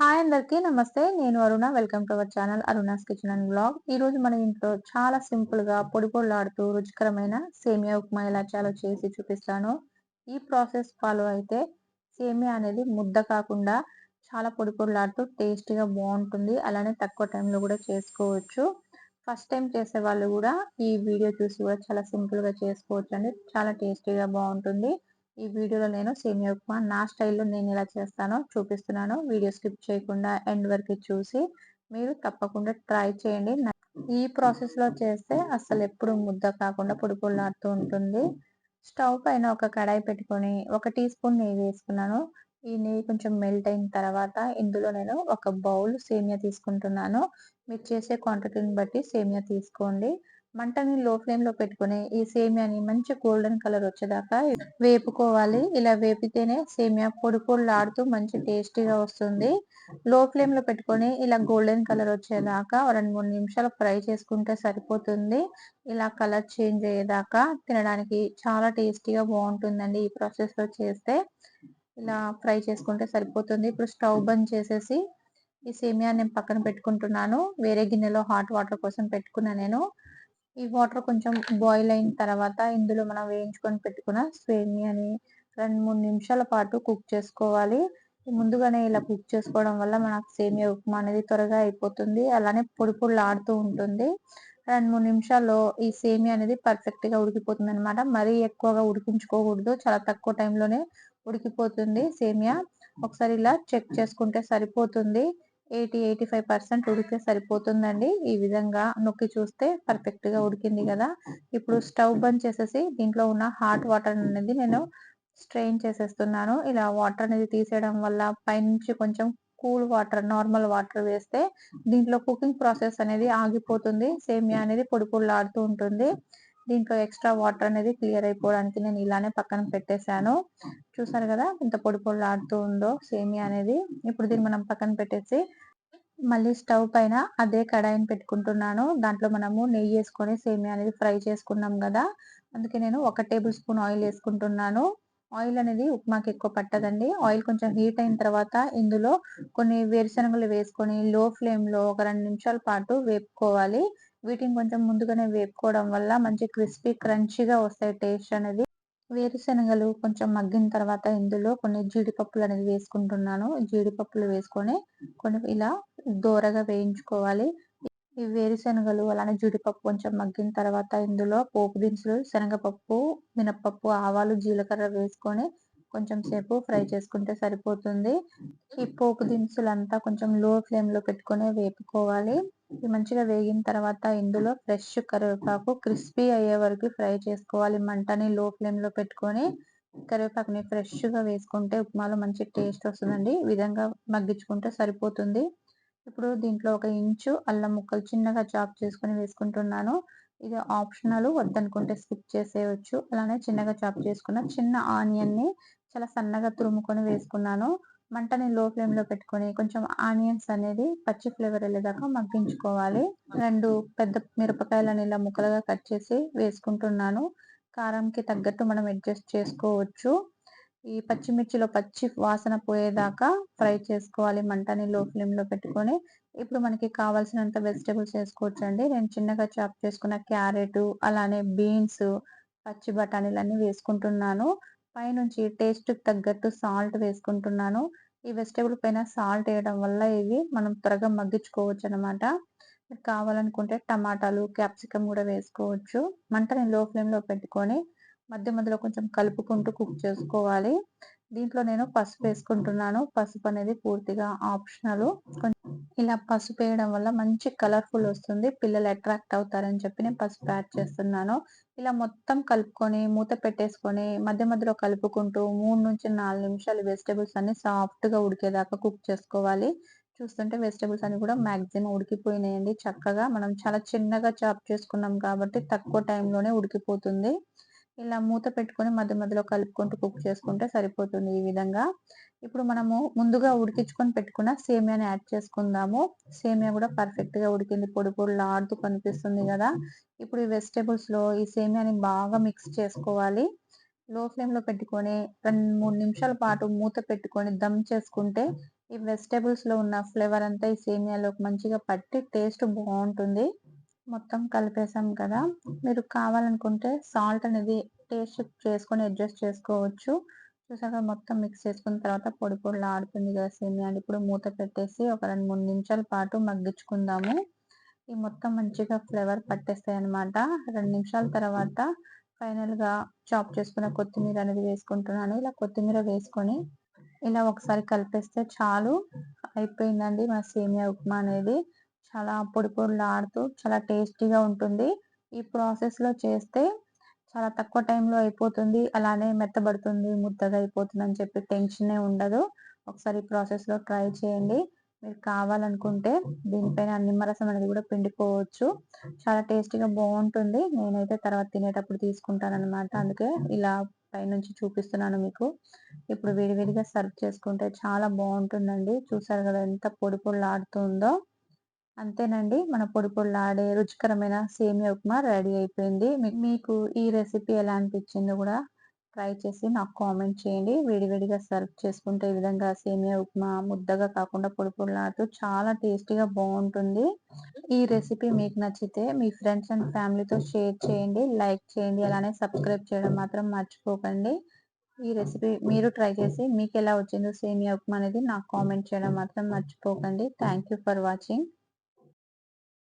Hi అందరికీ నమస్తే. నేను Aruna. Welcome to our channel Aruna's kitchen and blog ఈరోజు మన ఇంట్లో చాలా సింపుల్గా పొడి పొడిలాడుతూ రుచికరమైన సేమియా ఉప్మా ఎలా చాలా చేసి చూపిస్తాను. ఈ ప్రాసెస్ ఫాలో అయితే సేమియా అనేది ముద్ద కాకుండా చాలా పొడి పొడిలాడుతూ టేస్టీగా బాగుంటుంది. అలానే తక్కువ టైంలో కూడా చేసుకోవచ్చు. ఫస్ట్ టైం చేసే వాళ్ళు కూడా ఈ వీడియో చూసి కూడా చాలా సింపుల్గా చేసుకోవచ్చు అండి చాలా టేస్టీగా బాగుంటుంది. ఈ వీడియోలో నేను సేమియా ఉప్మా నా స్టైల్లో నేను ఎలా చేస్తానో చూపిస్తున్నాను. వీడియో స్కిప్ చేయకుండా ఎండ్ వరకు చూసి మీరు తప్పకుండా ట్రై చేయండి. ఈ ప్రాసెస్లో చేస్తే అసలు ఎప్పుడు ముద్ద కాకుండా పొడి పొడిలాడుతూ ఉంటుంది. స్టవ్ పైన ఒక కడాయి పెట్టుకొని ఒక టీ స్పూన్ నెయ్యి వేసుకున్నాను. ఈ నెయ్యి కొంచెం మెల్ట్ అయిన తర్వాత ఇందులో నేను ఒక బౌల్ సేమియా తీసుకుంటున్నాను. మీరు చేసే క్వాంటిటీని బట్టి సేమియా తీసుకోండి. మంటని లో ఫ్లేమ్లో పెట్టుకుని ఈ సేమియాని మంచి గోల్డెన్ కలర్ వచ్చేదాకా వేపుకోవాలి. ఇలా వేపితేనే సేమియా పొడి పొడిలాడుతూ మంచి టేస్టీగా వస్తుంది. లో ఫ్లేమ్లో పెట్టుకొని ఇలా గోల్డెన్ కలర్ వచ్చేదాకా రెండు మూడు నిమిషాలు ఫ్రై చేసుకుంటే సరిపోతుంది. ఇలా కలర్ చేంజ్ అయ్యేదాకా తినడానికి చాలా టేస్టీగా బాగుంటుందండి ఈ ప్రాసెస్లో చేస్తే. ఇలా ఫ్రై చేసుకుంటే సరిపోతుంది. ఇప్పుడు స్టవ్ బంద్ చేసేసి ఈ సేమియా నేను పక్కన పెట్టుకుంటున్నాను. వేరే గిన్నెలో హాట్ వాటర్ కోసం పెట్టుకున్నా నేను. ఈ వాటర్ కొంచెం బాయిల్ అయిన తర్వాత ఇందులో మనం వేయించుకొని పెట్టుకున్న సేమియాని రెండు మూడు నిమిషాల పాటు కుక్ చేసుకోవాలి. ముందుగానే ఇలా కుక్ చేసుకోవడం వల్ల మనకు సేమియా ఉప్మా అనేది త్వరగా అయిపోతుంది. అలానే పొడి పొడి ఆడుతూ ఉంటుంది. రెండు మూడు నిమిషాల్లో ఈ సేమియా అనేది పర్ఫెక్ట్గా ఉడికిపోతుంది అనమాట మరీ ఎక్కువగా ఉడికించుకోకూడదు. చాలా తక్కువ టైంలోనే ఉడికిపోతుంది సేమియా. ఒకసారి ఇలా చెక్ చేసుకుంటే సరిపోతుంది. ఎయిటీ ఎయిటీ ఫైవ్ పర్సెంట్ ఉడికే సరిపోతుందండి. ఈ విధంగా నొక్కి చూస్తే పర్ఫెక్ట్గా ఉడికింది కదా. ఇప్పుడు స్టవ్ బంద్ చేసేసి దీంట్లో ఉన్న హాట్ వాటర్ అనేది నేను స్ట్రెయిన్ చేసేస్తున్నాను. ఇలా వాటర్ అనేది తీసేయడం వల్ల పైనుంచి కొంచెం కూల్ వాటర్ నార్మల్ వాటర్ వేస్తే దీంట్లో కుకింగ్ ప్రాసెస్ అనేది ఆగిపోతుంది. సేమియా అనేది పొడి పొడిలాడుతూ ఉంటుంది. దీంట్లో ఎక్స్ట్రా వాటర్ అనేది క్లియర్ అయిపోవడానికి నేను ఇలానే పక్కన పెట్టేశాను. చూసారు కదా ఇంత పొడి పొడిలాడుతూ ఉందో సేమియా అనేది. ఇప్పుడు దీన్ని మనం పక్కన పెట్టేసి మళ్ళీ స్టవ్ పైన అదే కడాయిని పెట్టుకుంటున్నాను. దాంట్లో మనము నెయ్యి వేసుకొని సేమియా అనేది ఫ్రై చేసుకున్నాం కదా. అందుకే నేను ఒక టేబుల్ స్పూన్ ఆయిల్ వేసుకుంటున్నాను. ఆయిల్ అనేది ఉప్మాకి ఎక్కువ పట్టదండి. ఆయిల్ కొంచెం హీట్ అయిన తర్వాత ఇందులో కొన్ని వేరుశనగలు వేసుకొని లో ఫ్లేమ్లో ఒక రెండు నిమిషాల పాటు వేపుకోవాలి. వీటిని కొంచెం ముందుగానే వేపుకోవడం వల్ల మంచి క్రిస్పీ క్రంచీగా వస్తాయి టేస్ట్ అనేది. వేరుశనగలు కొంచెం మగ్గిన తర్వాత ఇందులో కొన్ని జీడిపప్పులు అనేది వేసుకుంటున్నాను. జీడిపప్పులు వేసుకొని కొన్ని ఇలా దోరగా వేయించుకోవాలి. ఈ వేరుశనగలు అలానే జీడిపప్పు కొంచెం మగ్గిన తర్వాత ఇందులో పోపు దినుసులు శనగపప్పు మినపప్పు ఆవాలు జీలకర్ర వేసుకొని కొంచెం సేపు ఫ్రై చేసుకుంటే సరిపోతుంది. ఈ పోపు దినుసులు అంతా కొంచెం లో ఫ్లేమ్లో పెట్టుకొని వేపుకోవాలి. ఇది మంచిగా వేగిన తర్వాత ఇందులో ఫ్రెష్ కరివేపాకు క్రిస్పీ అయ్యే వరకు ఫ్రై చేసుకోవాలి. మంటని లో ఫ్లేమ్లో పెట్టుకొని కరివేపాకుని ఫ్రెష్గా వేసుకుంటే ఉప్మాలో మంచి టేస్ట్ వస్తుందండి. ఈ విధంగా మగ్గించుకుంటే సరిపోతుంది. ఇప్పుడు దీంట్లో ఒక ఇంచు అల్లం ముక్కలు చిన్నగా చాప్ చేసుకొని వేసుకుంటున్నాను. ఇది ఆప్షనల్ వద్దనుకుంటే స్కిప్ చేసేయచ్చు. అలానే చిన్నగా చాప్ చేసుకున్న చిన్న ఆనియన్ని చాలా సన్నగా తురుముకొని వేసుకున్నాను. మంటని లో ఫ్లేమ్లో పెట్టుకొని కొంచెం ఆనియన్స్ అనేది పచ్చి ఫ్లేవర్ వెళ్ళేదాకా మగ్గించుకోవాలి. రెండు పెద్ద మిరపకాయలను ఇలా ముక్కలుగా కట్ చేసి వేసుకుంటున్నాను. కారంకి తగ్గట్టు మనం అడ్జస్ట్ చేసుకోవచ్చు. ఈ పచ్చిమిర్చిలో పచ్చి వాసన పోయేదాకా ఫ్రై చేసుకోవాలి మంటని లో ఫ్లేమ్లో పెట్టుకొని. ఇప్పుడు మనకి కావాల్సినంత వెజిటేబుల్స్ వేసుకోవచ్చు అండి నేను చిన్నగా చాప్ చేసుకున్న క్యారెట్ అలానే బీన్స్ పచ్చి బఠానీలన్నీ వేసుకుంటున్నాను. పైనుంచి టేస్ట్ తగ్గట్టు సాల్ట్ వేసుకుంటున్నాను. ఈ వెజిటేబుల్ పైన సాల్ట్ వేయడం వల్ల ఇవి మనం త్వరగా మగ్గించుకోవచ్చు అనమాట కావాలనుకుంటే టమాటాలు క్యాప్సికమ్ కూడా వేసుకోవచ్చు. మంటని లో ఫ్లేమ్లో పెట్టుకొని మధ్య మధ్యలో కొంచెం కలుపుకుంటూ కుక్ చేసుకోవాలి. దీంట్లో నేను పసుపు వేసుకుంటున్నాను. పసుపు అనేది పూర్తిగా ఆప్షనల్. ఇలా పసుపు వేయడం వల్ల మంచి కలర్ఫుల్ వస్తుంది. పిల్లలు అట్రాక్ట్ అవుతారని చెప్పి నేను పసుపు యాడ్ చేస్తున్నాను. ఇలా మొత్తం కలుపుకొని మూత పెట్టేసుకొని మధ్య మధ్యలో కలుపుకుంటూ మూడు నుంచి నాలుగు నిమిషాలు వెజిటేబుల్స్ అన్ని సాఫ్ట్గా ఉడికేదాకా కుక్ చేసుకోవాలి. చూస్తుంటే వెజిటేబుల్స్ అన్ని కూడా మ్యాక్సిమం ఉడికిపోయినాయండి. చక్కగా మనం చాలా చిన్నగా చాప్ చేసుకున్నాం కాబట్టి తక్కువ టైంలోనే ఉడికిపోతుంది. ఇలా మూత పెట్టుకొని మధ్య మధ్యలో కలుపుకుంటూ కుక్ చేసుకుంటే సరిపోతుంది ఈ విధంగా. ఇప్పుడు మనము ముందుగా ఉడికించుకొని పెట్టుకున్న సేమియాని యాడ్ చేసుకుందాము. సేమియా కూడా పర్ఫెక్ట్గా ఉడికింది. పొడి పొడిలా ఆడుతూ కనిపిస్తుంది కదా. ఇప్పుడు ఈ వెజిటేబుల్స్లో ఈ సేమియాని బాగా మిక్స్ చేసుకోవాలి. లో ఫ్లేమ్లో పెట్టుకొని రెండు మూడు నిమిషాల పాటు మూత పెట్టుకొని దమ్ చేసుకుంటే ఈ వెజిటేబుల్స్లో ఉన్న ఫ్లేవర్ అంతా ఈ సేమియాలోకి మంచిగా పట్టి టేస్ట్ బాగుంటుంది. మొత్తం కలిపేసాం కదా! మీరు కావాలనుకుంటే సాల్ట్ అనేది టేస్ట్ చేసుకొని అడ్జస్ట్ చేసుకోవచ్చు. చూసారా మొత్తం మిక్స్ చేసుకున్న తర్వాత పొడి పొడిలాడుతుంది కదా సేమియా. ఇప్పుడు మూత పెట్టేసి ఒక 2, 3 నిమిషాల పాటు మగ్గించుకుందాము. ఈ మొత్తం మంచిగా ఫ్లేవర్ పట్టేస్తాయన్నమాట. 2 నిమిషాల తర్వాత ఫైనల్‌గా చాప్ చేసుకున్న కొత్తిమీర అనేది వేసుకుంటున్నాను. ఇలా కొత్తిమీర వేసుకొని ఇలా ఒకసారి కలిపేస్తే చాలు. అయిపోయిందండి మన సేమియా ఉప్మా అనేది. చాలా పొడి పొడిలాడుతూ చాలా టేస్టీగా ఉంటుంది. ఈ ప్రాసెస్‌లో చేస్తే చాలా తక్కువ టైంలో అయిపోతుంది. అలానే మెత్తబడుతుంది, ముద్దగా అయిపోతుందని చెప్పి టెన్షనే ఉండదు. ఒకసారి ఈ ప్రాసెస్‌లో ట్రై చేయండి. మీరు కావాలనుకుంటే దీనిపైన నిమ్మరసం అనేది కూడా పిండుకోవచ్చు. చాలా టేస్టీగా బాగుంటుంది నేనైతే తర్వాత తినేటప్పుడు తీసుకుంటాననమాట. అందుకే ఇలా పైనుంచి చూపిస్తున్నాను మీకు. ఇప్పుడు విడివిడిగా సర్వ్ చేసుకుంటే చాలా బాగుంటుందండి చూసారు కదా ఎంత పొడి పొడిలాడుతుందో. అంతేనండి మన పొడి పొడిలాడే రుచికరమైన సేమియా ఉప్మా రెడీ అయిపోయింది. మీకు ఈ రెసిపీ ఎలా అనిపించిందో కూడా ట్రై చేసి నాకు కామెంట్ చేయండి. విడివిడిగా సర్వ్ చేసుకుంటే ఈ విధంగా సేమియా ఉప్మా ముద్దగా కాకుండా పొడి పొడిలాడుతూ చాలా టేస్టీగా బాగుంటుంది ఈ రెసిపీ మీకు నచ్చితే మీ ఫ్రెండ్స్ అండ్ ఫ్యామిలీతో షేర్ చేయండి. లైక్ చేయండి. అలానే సబ్స్క్రైబ్ చేయడం మాత్రం మర్చిపోకండి. ఈ రెసిపీ మీరు ట్రై చేసి మీకు ఎలా వచ్చిందో సేమియా ఉప్మా అనేది నాకు కామెంట్ చేయడం మాత్రం మర్చిపోకండి. Thank you for watching.